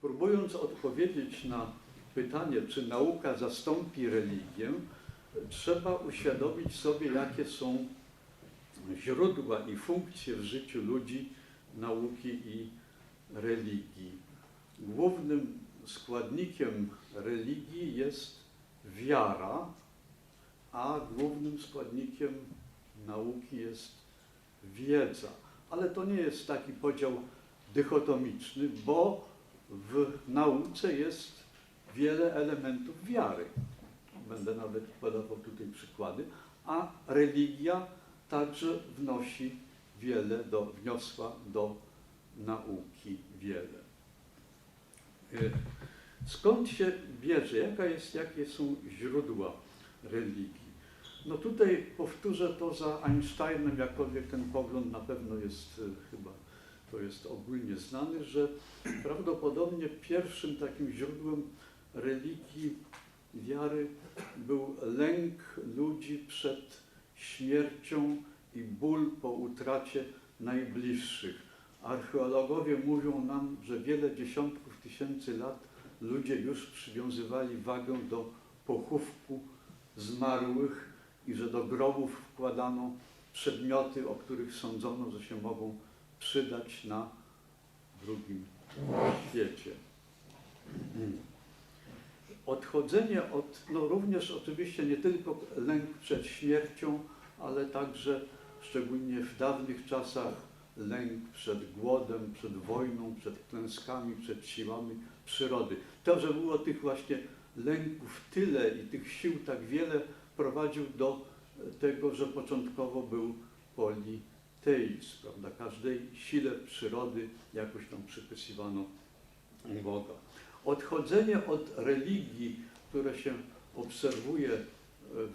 Próbując odpowiedzieć na pytanie, czy nauka zastąpi religię, trzeba uświadomić sobie, jakie są źródła i funkcje w życiu ludzi nauki i religii. Głównym składnikiem religii jest wiara, a głównym składnikiem nauki jest wiedza. Ale to nie jest taki podział dychotomiczny, bo w nauce jest wiele elementów wiary. Będę nawet podawał tutaj przykłady, a religia także wnosi wiele do, wniosła do nauki wiele. Y, Skąd się bierze? Jaka jest, jakie są źródła religii? No tutaj powtórzę to za Einsteinem, jakkolwiek ten pogląd na pewno jest y, chyba, to jest ogólnie znany, że prawdopodobnie pierwszym takim źródłem religii, wiary był lęk ludzi przed śmiercią i ból po utracie najbliższych. Archeologowie mówią nam, że wiele dziesiątków tysięcy lat ludzie już przywiązywali wagę do pochówku zmarłych i że do grobów wkładano przedmioty, o których sądzono, że się mogą przydać na drugim świecie. Odchodzenie od, no również oczywiście nie tylko lęk przed śmiercią, ale także szczególnie w dawnych czasach lęk przed głodem, przed wojną, przed klęskami, przed siłami przyrody. To, że było tych właśnie lęków tyle i tych sił tak wiele, prowadził do tego, że początkowo był politeizm, prawda? Każdej sile przyrody jakoś tam przypisywano Boga. Odchodzenie od religii, które się obserwuje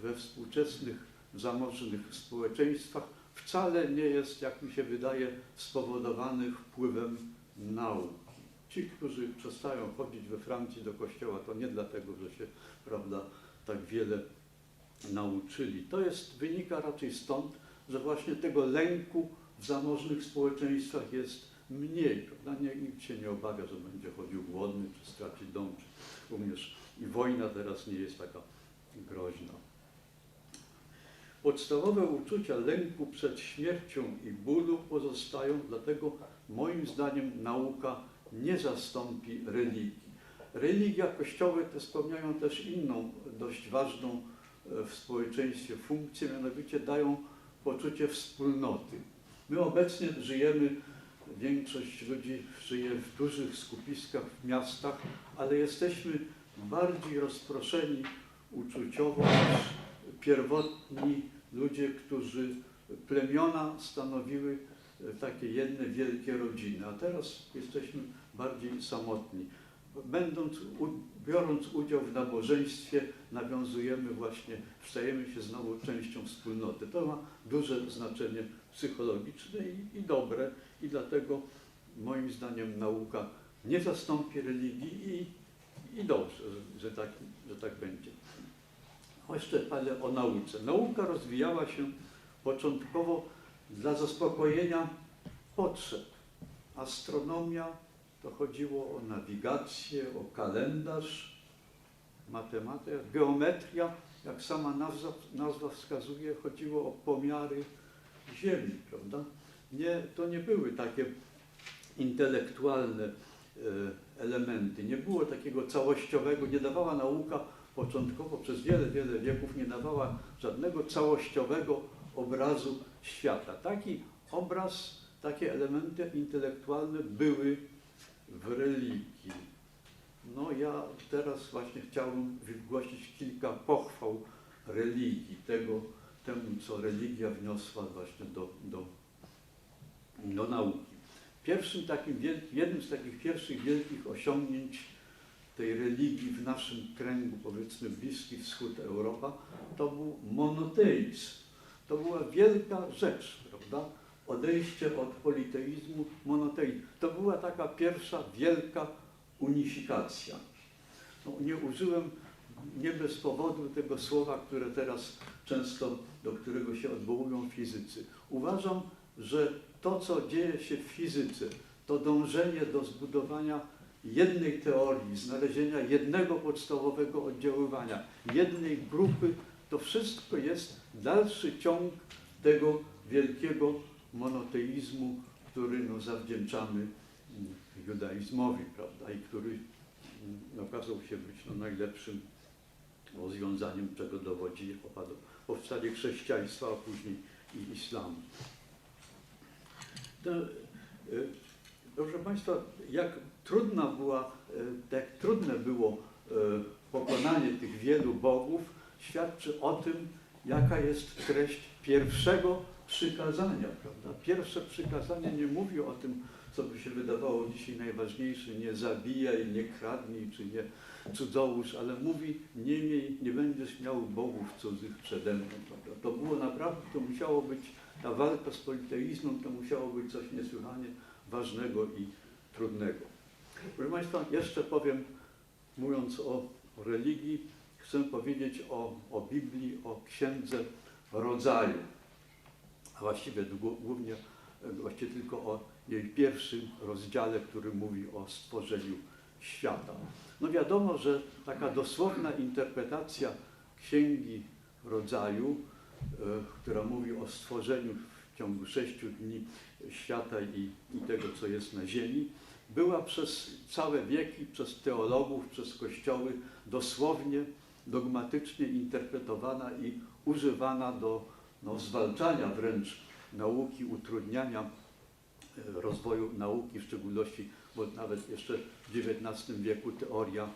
we współczesnych zamożnych społeczeństwach, wcale nie jest, jak mi się wydaje, spowodowane wpływem nauki. Ci, którzy przestają chodzić we Francji do kościoła, to nie dlatego, że się prawda, tak wiele nauczyli. To jest, wynika raczej stąd, że właśnie tego lęku w zamożnych społeczeństwach jest mniej. Prawda? Nikt się nie obawia, że będzie chodził głodny, czy straci dom, czy również i wojna teraz nie jest taka groźna. Podstawowe uczucia lęku przed śmiercią i bólu pozostają, dlatego moim zdaniem nauka nie zastąpi religii. Religia, kościoły te spełniają też inną, dość ważną w społeczeństwie funkcję, mianowicie dają poczucie wspólnoty. My obecnie żyjemy, większość ludzi żyje w dużych skupiskach, w miastach, ale jesteśmy bardziej rozproszeni uczuciowo niż pierwotni ludzie, którzy plemiona stanowiły takie jedne wielkie rodziny, a teraz jesteśmy bardziej samotni. Będąc, biorąc udział w nabożeństwie, nawiązujemy właśnie, stajemy się znowu częścią wspólnoty. To ma duże znaczenie psychologiczne i, i dobre i dlatego moim zdaniem nauka nie zastąpi religii i, i dobrze, że, że, tak, że tak będzie. Jeszcze ale o nauce. Nauka rozwijała się początkowo dla zaspokojenia potrzeb. Astronomia to chodziło o nawigację, o kalendarz, matematyka, geometria, jak sama nazwa, nazwa wskazuje, chodziło o pomiary Ziemi, prawda? Nie, to nie były takie intelektualne e, elementy, nie było takiego całościowego, nie dawała nauka początkowo przez wiele, wiele wieków nie dawała żadnego całościowego obrazu świata. Taki obraz, takie elementy intelektualne były w religii. No ja teraz właśnie chciałbym wygłosić kilka pochwał religii, tego, temu, co religia wniosła właśnie do, do, do nauki. Pierwszym takim wielkim, jednym z takich pierwszych wielkich osiągnięć tej religii w naszym kręgu, powiedzmy Bliski Wschód, Europa, to był monoteizm. To była wielka rzecz, prawda? Odejście od politeizmu, monoteizm. To była taka pierwsza wielka unifikacja. No, nie użyłem nie bez powodu tego słowa, które teraz często, do którego się odwołują fizycy. Uważam, że to, co dzieje się w fizyce, to dążenie do zbudowania jednej teorii, znalezienia jednego podstawowego oddziaływania, jednej grupy, to wszystko jest dalszy ciąg tego wielkiego monoteizmu, który no, zawdzięczamy mm, judaizmowi, prawda, i który mm, okazał się być no, najlepszym rozwiązaniem, czego dowodzi powstanie chrześcijaństwa, a później i islamu. To, e, proszę Państwa, jak trudna była, e, jak trudne było e, pokonanie tych wielu bogów, świadczy o tym, jaka jest treść pierwszego przykazania, prawda? Pierwsze przykazanie nie mówi o tym, co by się wydawało dzisiaj najważniejsze, nie zabijaj, nie kradnij, czy nie cudzołóż, ale mówi, nie miej, nie będziesz miał bogów cudzych przede mną, prawda? To było naprawdę, to musiało być, ta walka z politeizmem, to musiało być coś niesłychanie ważnego i trudnego. Proszę Państwa, jeszcze powiem, mówiąc o, religii, chcę powiedzieć o, o Biblii, o księdze rodzaju, a właściwie głównie, e, właściwie tylko o jej pierwszym rozdziale, który mówi o stworzeniu świata. No wiadomo, że taka dosłowna interpretacja księgi rodzaju, e, która mówi o stworzeniu w ciągu sześciu dni świata i, i tego, co jest na ziemi, była przez całe wieki, przez teologów, przez kościoły dosłownie, dogmatycznie interpretowana i używana do no, zwalczania wręcz nauki, utrudniania e, rozwoju nauki, w szczególności, bo nawet jeszcze w XIX wieku teoria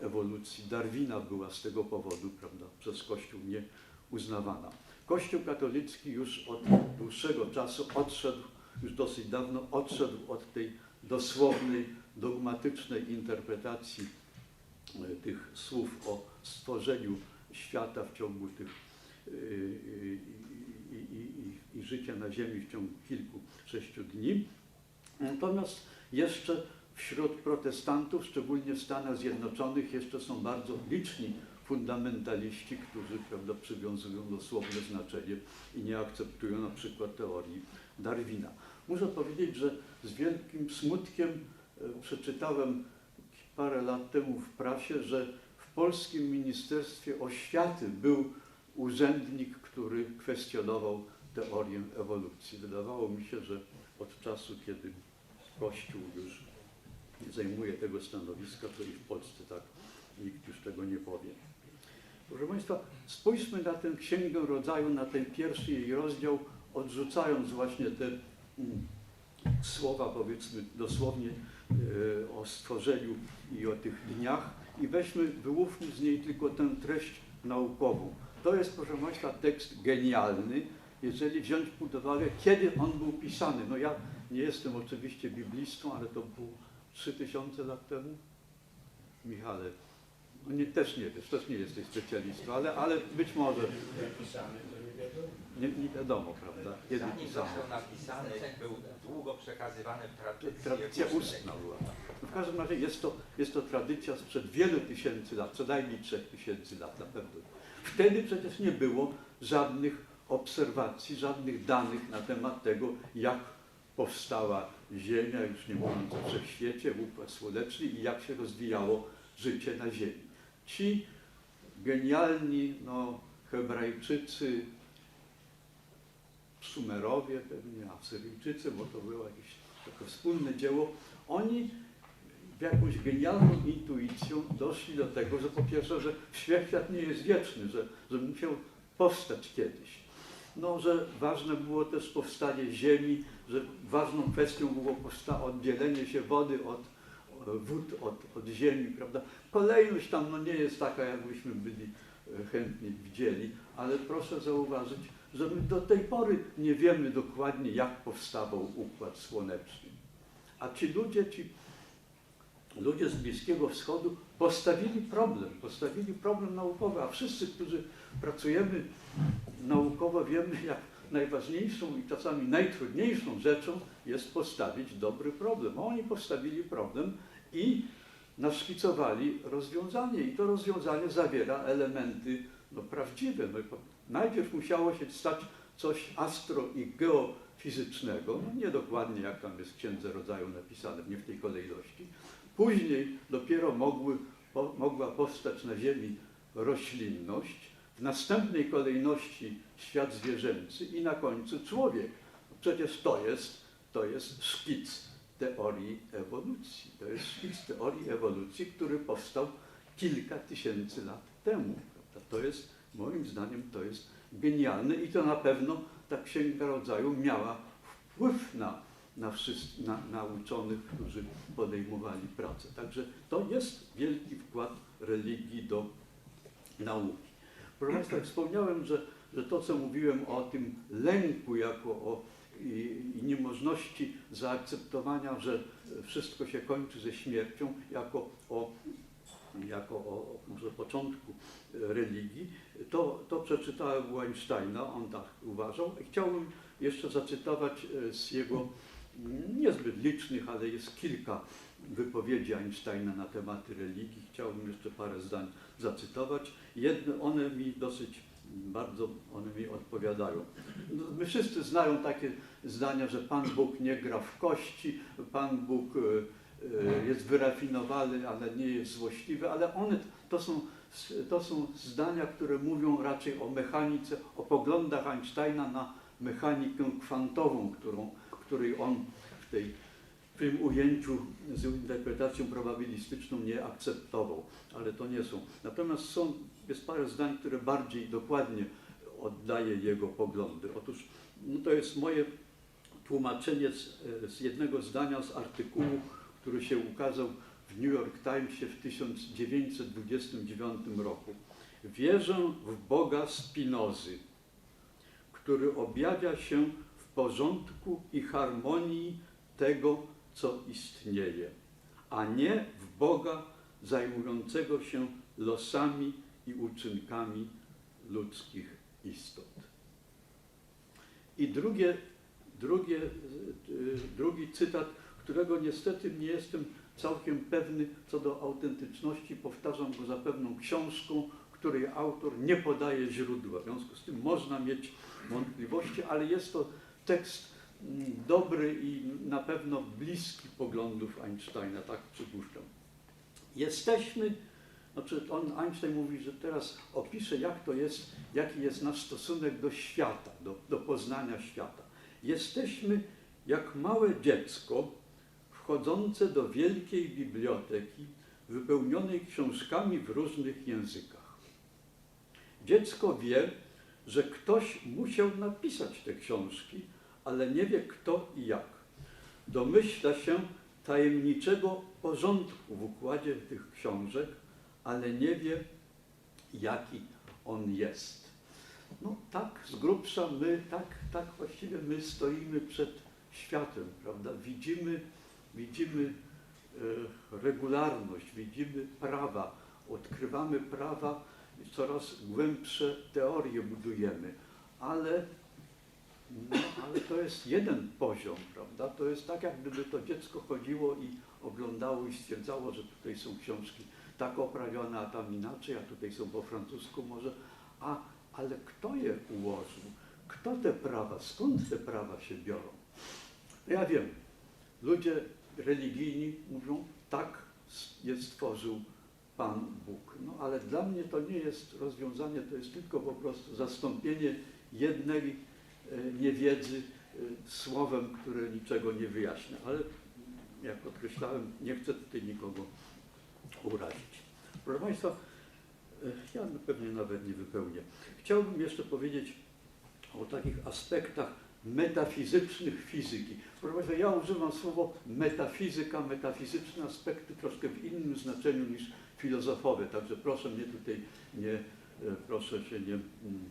ewolucji Darwina była z tego powodu prawda, przez Kościół nie uznawana. Kościół katolicki już od dłuższego czasu odszedł, już dosyć dawno odszedł od tej dosłownej, dogmatycznej interpretacji e, tych słów o stworzeniu świata w ciągu tych i, i, i, życia na Ziemi w ciągu kilku, sześciu dni. Natomiast jeszcze wśród protestantów, szczególnie w Stanach Zjednoczonych, jeszcze są bardzo liczni fundamentaliści, którzy prawda, przywiązują dosłowne znaczenie i nie akceptują na przykład teorii Darwina. Muszę powiedzieć, że z wielkim smutkiem e, przeczytałem parę lat temu w prasie, że w polskim Ministerstwie Oświaty był urzędnik, który kwestionował teorię ewolucji. Wydawało mi się, że od czasu, kiedy Kościół już nie zajmuje tego stanowiska, to i w Polsce tak nikt już tego nie powie. Proszę Państwa, spójrzmy na tę Księgę Rodzaju, na ten pierwszy jej rozdział, odrzucając właśnie te mm, słowa, powiedzmy dosłownie e, o stworzeniu i o tych dniach i weźmy, wyłówmy z niej tylko tę treść naukową. To jest, proszę Państwa, tekst genialny, jeżeli wziąć pod uwagę, kiedy on był pisany. No ja nie jestem oczywiście biblistą, ale to było 3000 lat temu. Michale, no nie, też nie wiesz, też nie jesteś specjalistą, ale, ale być może nie wiadomo. nie, wiadomo, prawda, kiedy Zanim pisano. został napisany, był długo przekazywany w tradycji Tradycja ustna była. No w każdym razie jest to, jest to tradycja sprzed wielu tysięcy lat, co najmniej trzech tysięcy lat na pewno. Wtedy przecież nie było żadnych obserwacji, żadnych danych na temat tego, jak powstała Ziemia, już nie mówiąc o wszechświecie, układ słoneczny i jak się rozwijało życie na Ziemi. Ci genialni no, Hebrajczycy, Sumerowie pewnie, Asyryjczycy, bo to było jakieś takie wspólne dzieło, oni jakąś genialną intuicją doszli do tego, że po pierwsze, że wszechświat nie jest wieczny, że, że musiał powstać kiedyś. No, że ważne było też powstanie Ziemi, że ważną kwestią było oddzielenie się wody od wód, od, od ziemi, prawda? Kolejność tam no, nie jest taka, jakbyśmy byli e, chętnie widzieli, ale proszę zauważyć, że my do tej pory nie wiemy dokładnie, jak powstawał Układ Słoneczny. A ci ludzie, ci ludzie z Bliskiego Wschodu postawili problem, postawili problem naukowy, a wszyscy, którzy pracujemy naukowo, wiemy, jak najważniejszą i czasami najtrudniejszą rzeczą jest postawić dobry problem. A oni postawili problem i naszkicowali rozwiązanie. I to rozwiązanie zawiera elementy no, prawdziwe. No, najpierw musiało się stać coś astro i geofizycznego, no, nie dokładnie jak tam jest w Księdze Rodzaju napisane, nie w tej kolejności. Później dopiero mogły, po, mogła powstać na Ziemi roślinność, w następnej kolejności świat zwierzęcy i na końcu człowiek. Przecież to jest, to jest szkic teorii ewolucji. To jest szkic teorii ewolucji, który powstał kilka tysięcy lat temu. To jest, moim zdaniem, to jest genialne i to na pewno ta Księga Rodzaju miała wpływ na, na, na, na uczonych, którzy podejmowali pracę. Także to jest wielki wkład religii do nauki. Proszę Państwa, wspomniałem, że, że to, co mówiłem o tym lęku jako o i, i niemożności zaakceptowania, że wszystko się kończy ze śmiercią, jako o, jako o może początku religii, to, to przeczytałem u Einsteina, on tak uważał. Chciałbym jeszcze zacytować e, z jego niezbyt licznych, ale jest kilka wypowiedzi Einsteina na tematy religii. Chciałbym jeszcze parę zdań zacytować. Jedne, one mi dosyć bardzo, one mi odpowiadają. No, My wszyscy znają takie zdania, że Pan Bóg nie gra w kości, Pan Bóg e, e, jest wyrafinowany, ale nie jest złośliwy, ale one to są, to są zdania, które mówią raczej o mechanice, o poglądach Einsteina na mechanikę kwantową, którą, której on w, tej, w tym ujęciu z interpretacją probabilistyczną nie akceptował, ale to nie są. Natomiast są, jest parę zdań, które bardziej dokładnie oddaje jego poglądy. Otóż no to jest moje tłumaczenie z, z jednego zdania z artykułu, który się ukazał w New York Timesie w 1929 roku. Wierzę w Boga Spinozy, który objawia się porządku i harmonii tego, co istnieje, a nie w Boga zajmującego się losami i uczynkami ludzkich istot. I drugie, drugie, y, drugi cytat, którego niestety nie jestem całkiem pewny co do autentyczności, powtarzam go za pewną książką, której autor nie podaje źródła. W związku z tym można mieć wątpliwości, ale jest to tekst mm, dobry i na pewno bliski poglądów Einsteina, tak przypuszczam. Jesteśmy, znaczy on, Einstein mówi, że teraz opisze, jak to jest, jaki jest nasz stosunek do świata, do, do poznania świata. Jesteśmy jak małe dziecko wchodzące do wielkiej biblioteki wypełnionej książkami w różnych językach. Dziecko wie, że ktoś musiał napisać te książki, ale nie wie kto i jak. Domyśla się tajemniczego porządku w układzie tych książek, ale nie wie, jaki on jest. No tak z grubsza my, tak, tak właściwie my stoimy przed światem, prawda? Widzimy, widzimy e, regularność, widzimy prawa, odkrywamy prawa, coraz głębsze teorie budujemy, ale, no, ale to jest jeden poziom, prawda? To jest tak, jak gdyby to dziecko chodziło i oglądało i stwierdzało, że tutaj są książki tak oprawione, a tam inaczej, a tutaj są po francusku może, a, ale kto je ułożył? Kto te prawa, skąd te prawa się biorą? Ja wiem, ludzie religijni mówią, tak je stworzył Pan Bóg. No ale dla mnie to nie jest rozwiązanie, to jest tylko po prostu zastąpienie jednej niewiedzy e, słowem, które niczego nie wyjaśnia. Ale jak podkreślałem, nie chcę tutaj nikogo urazić. Proszę Państwa, e, ja pewnie nawet nie wypełnię. Chciałbym jeszcze powiedzieć o takich aspektach metafizycznych fizyki. Proszę Państwa, ja używam słowo metafizyka, metafizyczne aspekty troszkę w innym znaczeniu niż filozofowe, także proszę mnie tutaj nie, e, proszę się nie, mm,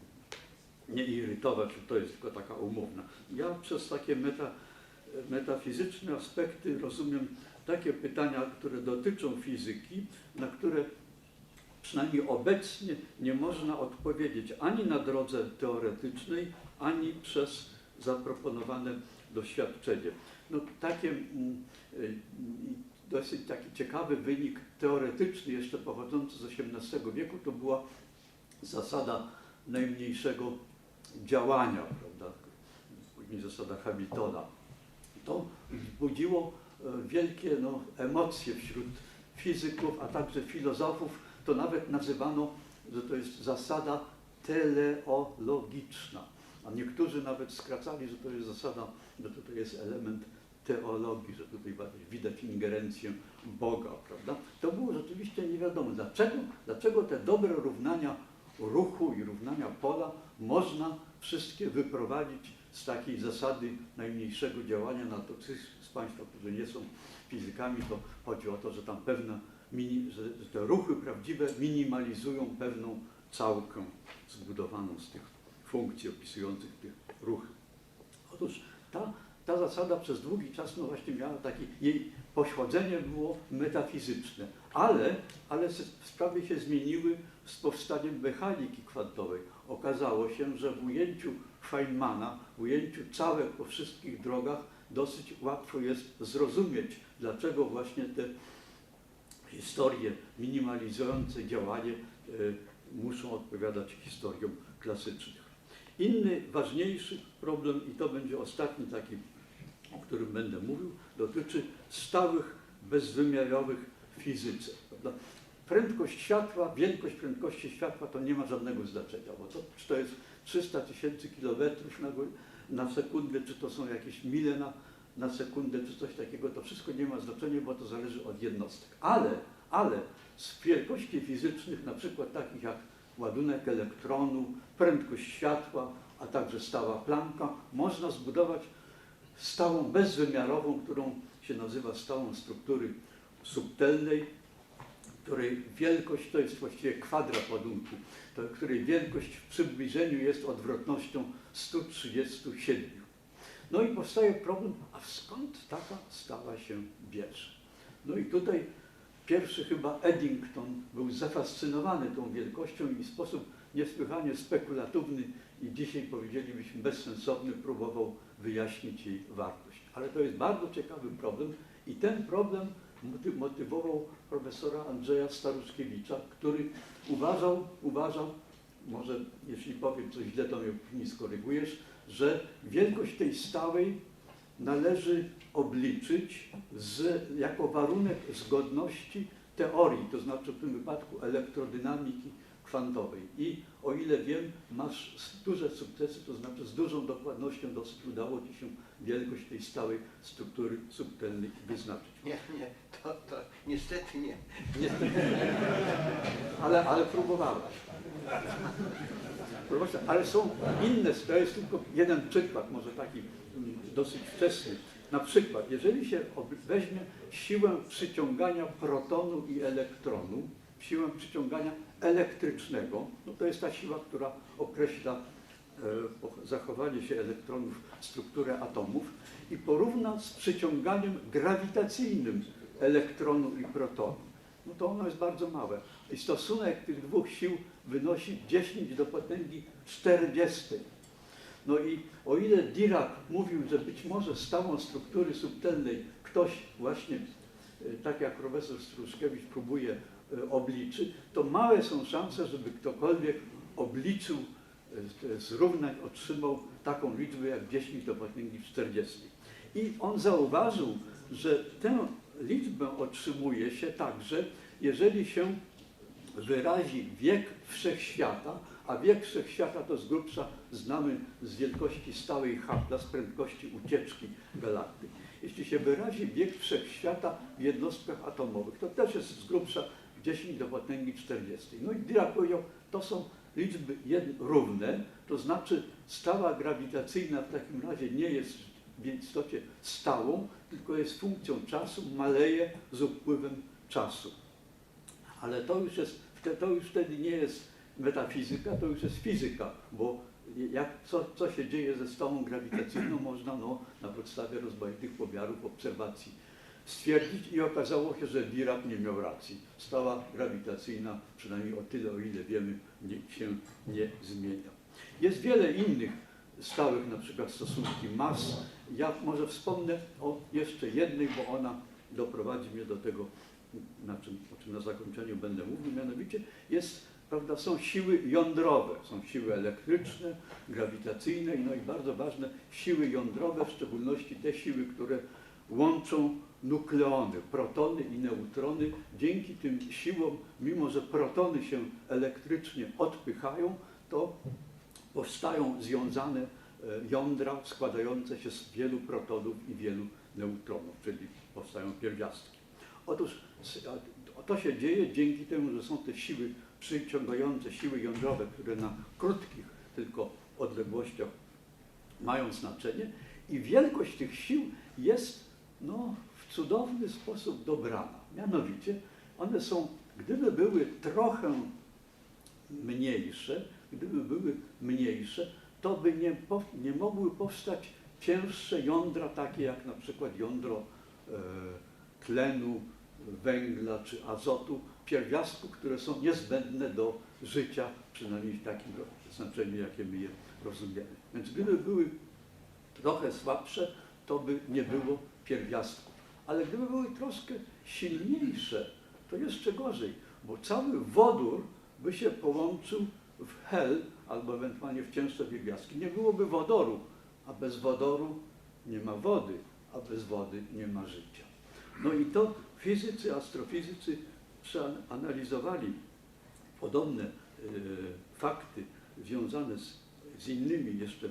nie irytować, to jest tylko taka umowna. Ja przez takie meta, metafizyczne aspekty rozumiem takie pytania, które dotyczą fizyki, na które przynajmniej obecnie nie można odpowiedzieć ani na drodze teoretycznej, ani przez zaproponowane doświadczenie. No, takie mm, y, dosyć taki ciekawy wynik teoretyczny, jeszcze pochodzący z XVIII wieku, to była zasada najmniejszego działania, prawda? później zasada Hamiltona. To wzbudziło e, wielkie no, emocje wśród fizyków, a także filozofów. To nawet nazywano, że to jest zasada teleologiczna. A niektórzy nawet skracali, że to jest zasada, że to jest element teologii, że tutaj widać ingerencję Boga, prawda? To było rzeczywiście nie wiadomo. Dlaczego, dlaczego te dobre równania ruchu i równania pola można wszystkie wyprowadzić z takiej zasady najmniejszego działania na to, ci z Państwa, którzy nie są fizykami, to chodzi o to, że tam pewne, że te ruchy prawdziwe minimalizują pewną całkę zbudowaną z tych funkcji opisujących tych ruchy. Otóż ta, ta zasada przez długi czas no właśnie miała taki, jej pochodzenie było metafizyczne, ale, ale sprawy się zmieniły z powstaniem mechaniki kwantowej. Okazało się, że w ujęciu Feynmana, w ujęciu całych po wszystkich drogach dosyć łatwo jest zrozumieć, dlaczego właśnie te historie minimalizujące działanie e, muszą odpowiadać historiom klasycznych. Inny, ważniejszy problem, i to będzie ostatni taki, o którym będę mówił, dotyczy stałych, bezwymiarowych fizyce. Prędkość światła, wielkość prędkości światła to nie ma żadnego znaczenia, bo to, czy to jest 300 tysięcy kilometrów na, na sekundę, czy to są jakieś mile na, na sekundę, czy coś takiego, to wszystko nie ma znaczenia, bo to zależy od jednostek. Ale, ale z wielkości fizycznych, na przykład takich jak ładunek elektronu, prędkość światła, a także stała Plancka, można zbudować stałą bezwymiarową, którą się nazywa stałą struktury subtelnej, której wielkość to jest właściwie kwadrat ładunku, to, której wielkość w przybliżeniu jest odwrotnością 137. No i powstaje problem, a skąd taka stała się bierze? No i tutaj pierwszy chyba Eddington był zafascynowany tą wielkością i w sposób niesłychanie spekulatywny i dzisiaj powiedzielibyśmy bezsensowny próbował wyjaśnić jej wartość. Ale to jest bardzo ciekawy problem i ten problem motywował profesora Andrzeja Staruszkiewicza, który uważał, uważał, może jeśli powiem coś źle, to mnie mi skorygujesz, że wielkość tej stałej należy obliczyć z, jako warunek zgodności teorii, to znaczy w tym wypadku elektrodynamiki kwantowej. I o ile wiem, masz duże sukcesy, to znaczy z dużą dokładnością dosyć udało Ci się wielkość tej stałej struktury subtelnej wyznaczyć. Nie, nie, to, to niestety nie. Ale, ale próbowałeś. Próbowałeś, Ale są inne, to jest tylko jeden przykład, może taki mm, dosyć wczesny. Na przykład, jeżeli się weźmie siłę przyciągania protonu i elektronu, siłę przyciągania elektrycznego, no to jest ta siła, która określa e, zachowanie się elektronów, strukturę atomów i porówna z przyciąganiem grawitacyjnym elektronu i protonu no to ono jest bardzo małe. I stosunek tych dwóch sił wynosi 10 do potęgi 40. No i o ile Dirac mówił, że być może stałą struktury subtelnej ktoś właśnie, e, tak jak profesor Struszkiewicz próbuje obliczy, to małe są szanse, żeby ktokolwiek obliczył te zrównań, otrzymał taką liczbę jak 10 do potęgi 40. I on zauważył, że tę liczbę otrzymuje się także, jeżeli się wyrazi wiek wszechświata, a wiek wszechświata to z grubsza znamy z wielkości stałej Hubble'a, z prędkości ucieczki galaktyk. Jeśli się wyrazi wiek wszechświata w jednostkach atomowych, to też jest z grubsza 10 do potęgi 40. No i Dirac powiedział, to są liczby równe, to znaczy stała grawitacyjna w takim razie nie jest w istocie stałą, tylko jest funkcją czasu, maleje z upływem czasu. Ale to już jest, to już wtedy nie jest metafizyka, to już jest fizyka, bo jak, co, co się dzieje ze stałą grawitacyjną można no, na podstawie rozmaitych pomiarów, obserwacji stwierdzić i okazało się, że Dirac nie miał racji. Stała grawitacyjna, przynajmniej o tyle, o ile wiemy, nie, się nie zmienia. Jest wiele innych stałych, na przykład stosunki mas. Ja może wspomnę o jeszcze jednej, bo ona doprowadzi mnie do tego, na czym, o czym na zakończeniu będę mówił, mianowicie jest, prawda, są siły jądrowe, są siły elektryczne, grawitacyjne no i bardzo ważne siły jądrowe, w szczególności te siły, które łączą nukleony, protony i neutrony. Dzięki tym siłom, mimo że protony się elektrycznie odpychają, to powstają związane e, jądra składające się z wielu protonów i wielu neutronów, czyli powstają pierwiastki. Otóż to się dzieje dzięki temu, że są te siły przyciągające, siły jądrowe, które na krótkich tylko odległościach mają znaczenie i wielkość tych sił jest no, cudowny sposób dobrana. Mianowicie one są, gdyby były trochę mniejsze, gdyby były mniejsze, to by nie, nie mogły powstać cięższe jądra, takie jak na przykład jądro e, tlenu, węgla czy azotu, pierwiastków, które są niezbędne do życia, przynajmniej w takim znaczeniu, jakie my je rozumiemy. Więc gdyby były trochę słabsze, to by nie było pierwiastków. Ale gdyby były troszkę silniejsze, to jeszcze gorzej, bo cały wodór by się połączył w hel albo ewentualnie w cięższe pierwiastki. Nie byłoby wodoru, a bez wodoru nie ma wody, a bez wody nie ma życia. No i to fizycy, astrofizycy przeanalizowali podobne e, fakty związane z, z innymi jeszcze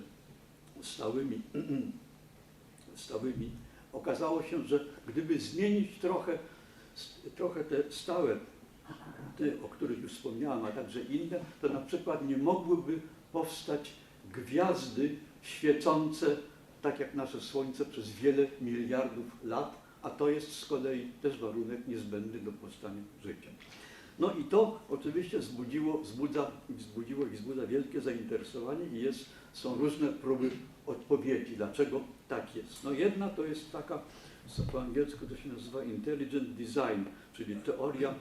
stałymi, stałymi. Okazało się, że gdyby zmienić trochę, trochę te stałe, te, o których już wspomniałem, a także inne, to na przykład nie mogłyby powstać gwiazdy świecące tak jak nasze Słońce przez wiele miliardów lat, a to jest z kolei też warunek niezbędny do powstania życia. No i to oczywiście wzbudziło, wzbudza, wzbudziło i wzbudza wielkie zainteresowanie i jest, są różne próby odpowiedzi, dlaczego tak jest. No jedna to jest taka, co po angielsku to się nazywa intelligent design, czyli teoria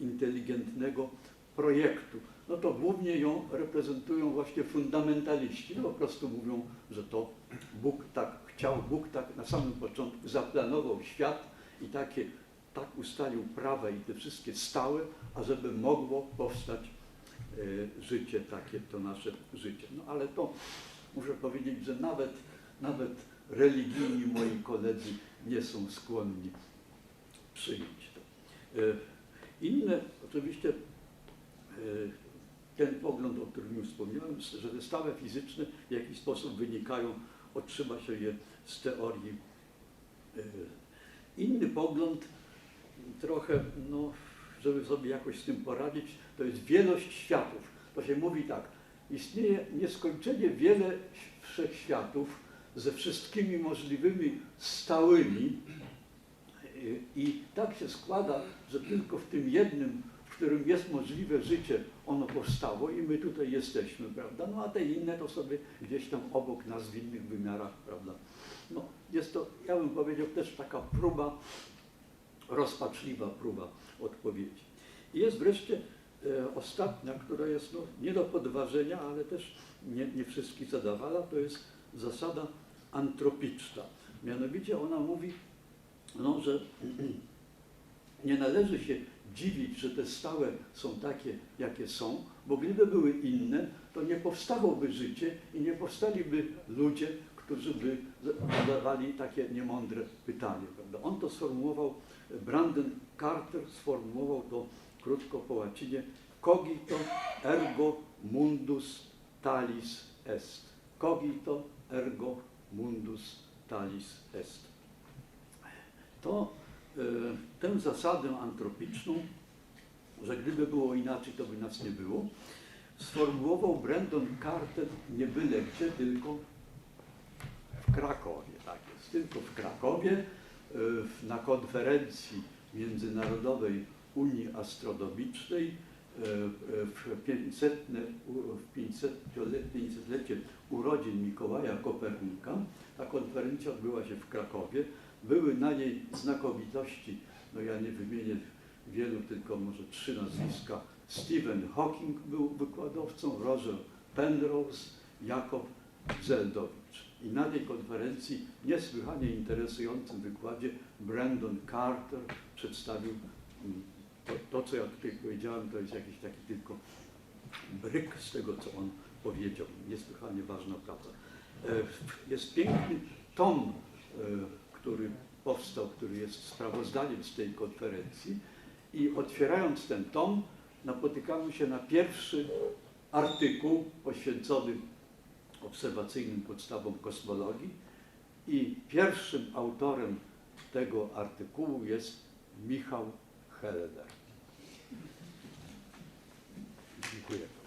inteligentnego projektu. No to głównie ją reprezentują właśnie fundamentaliści. No po prostu mówią, że to Bóg tak chciał, Bóg tak na samym początku zaplanował świat i takie, tak ustalił prawa i te wszystkie stałe, ażeby mogło powstać e, życie takie, to nasze życie. No ale to muszę powiedzieć, że nawet, nawet religijni moi koledzy nie są skłonni przyjąć to. E, Inne oczywiście e, ten pogląd, o którym wspomniałem, że stałe fizyczne w jakiś sposób wynikają, otrzyma się je z teorii. E, Inny pogląd, trochę, no, żeby sobie jakoś z tym poradzić, to jest wielość światów. To się mówi tak, istnieje nieskończenie wiele wszechświatów ze wszystkimi możliwymi stałymi i- tak się składa, że tylko w tym jednym, w którym jest możliwe życie, ono powstało i my tutaj jesteśmy, prawda? No a te inne to sobie gdzieś tam obok nas w innych wymiarach, prawda? No jest to, ja bym powiedział, też taka próba, rozpaczliwa próba odpowiedzi. I jest wreszcie e, ostatnia, która jest no, nie do podważenia, ale też nie, nie wszystkich zadawala, to jest zasada antropiczna. Mianowicie ona mówi, no, że nie należy się dziwić, że te stałe są takie, jakie są, bo gdyby były inne, to nie powstałoby życie i nie powstaliby ludzie, którzy by zadawali takie niemądre pytanie. Prawda? On to sformułował, Brandon Carter sformułował to krótko po łacinie cogito ergo mundus talis est. Cogito ergo mundus talis est. To e, tę zasadę antropiczną, że gdyby było inaczej, to by nas nie było, sformułował Brandon Carter nie byle gdzie, tylko w Krakowie. Tak jest, tylko w Krakowie w- na konferencji Międzynarodowej Unii Astronomicznej w 500, w 500-lecie urodzin Mikołaja Kopernika. Ta konferencja odbyła się w Krakowie. Były na niej znakomitości, no ja nie wymienię wielu, tylko może trzy nazwiska. Stephen Hawking był wykładowcą, Roger Penrose, Jakob Zeldowicz. I na tej konferencji, niesłychanie interesującym wykładzie, Brandon Carter przedstawił mm, to, co ja tutaj powiedziałem, to jest jakiś taki tylko bryk z tego, co on powiedział. Niesłychanie ważna praca. E, Jest piękny tom, e, który powstał, który jest sprawozdaniem z tej konferencji. I otwierając ten tom, napotykamy się na pierwszy artykuł poświęcony obserwacyjnym podstawom kosmologii. I pierwszym autorem tego artykułu jest Michał Helener. clear.